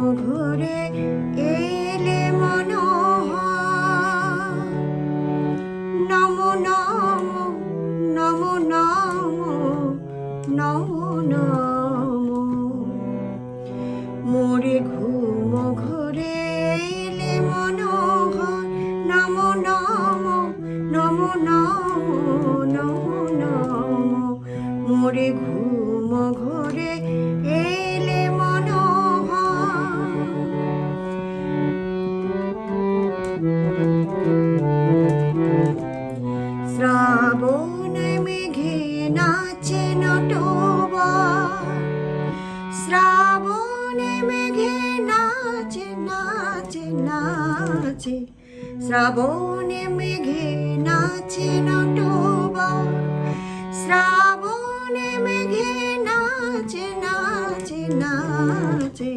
ঘুরে এলে মনোহর। নমো নমো নমো নমো নমো নমো। মোরে ঘুম, ঘুরে এলে মনোহর। নমো নমো নমো নমো নমো ঘুম, ঘুরে শ্রাবণ মেঘে নাচে নটবা শ্রাবণ মেঘে নাচে নাচে নাচে। শ্রাবণ মেঘে নাচে নটবা শ্রাবণ মেঘে নাচে নাচে নাচে।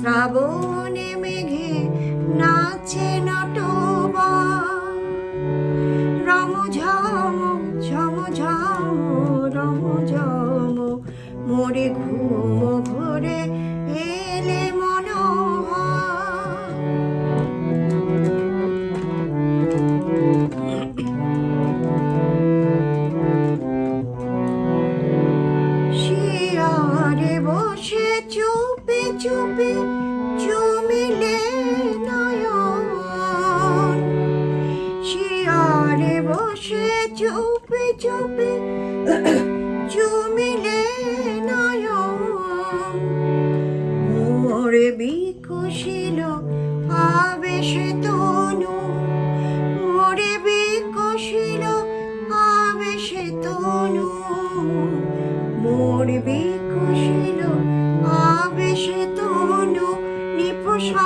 শ্রাবণ চুপে চুপে চুমিলে নয়ন। শিয়ারে বসে চুপে চুপে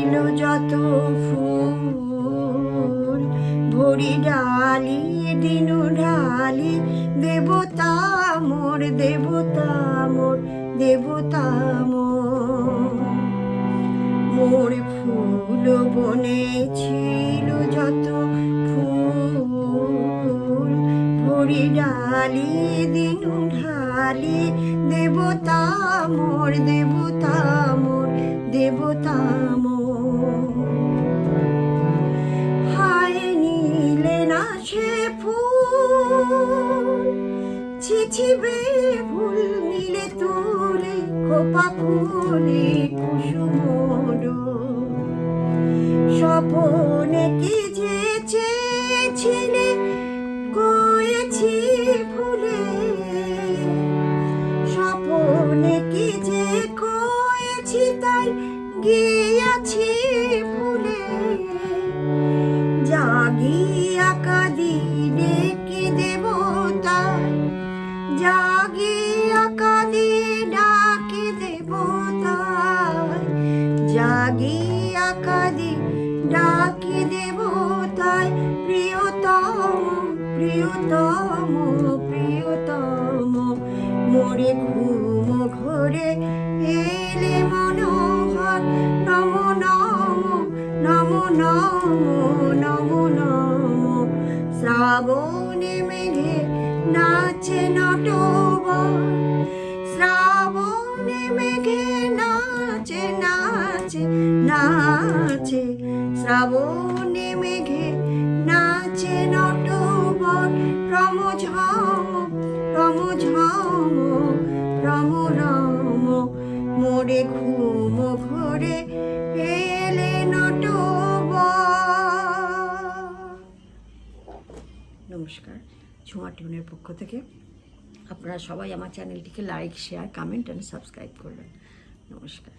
জিল যত ফুল, ভরি ডালি দিনু ঢালি, দেবতা মোর দেবতা মোর দেবতা মোর। মোর ফুল বনে ছিল যত ফুল, ভরি ডালি দিনু ঢালি, দেবতা মোর দেবতা মোর। ফুল নীলে তুলে খোপা খুলে স্বপনে জাগিয়া কাদি ডাকে দেবতায়, প্রিয়তম প্রিয়তম প্রিয়তম। মোরে ঘুম ঘরে এলে মনোহর, নম নম নম নম নম নম। শ্রাবণে মেঘে নাচে নটবর, শ্রাবণে নাচে, শ্রাবণে মেঘে নাচে নটবর রম ঝম রম ঝম রম রম। মোরে ঘুম ঘরে এলে নটব নমস্কার ছোঁয়া টিউনের পক্ষ থেকে। আপনারা সবাই আমার চ্যানেলটিকে like, share comment and subscribe করবেন। নমস্কার।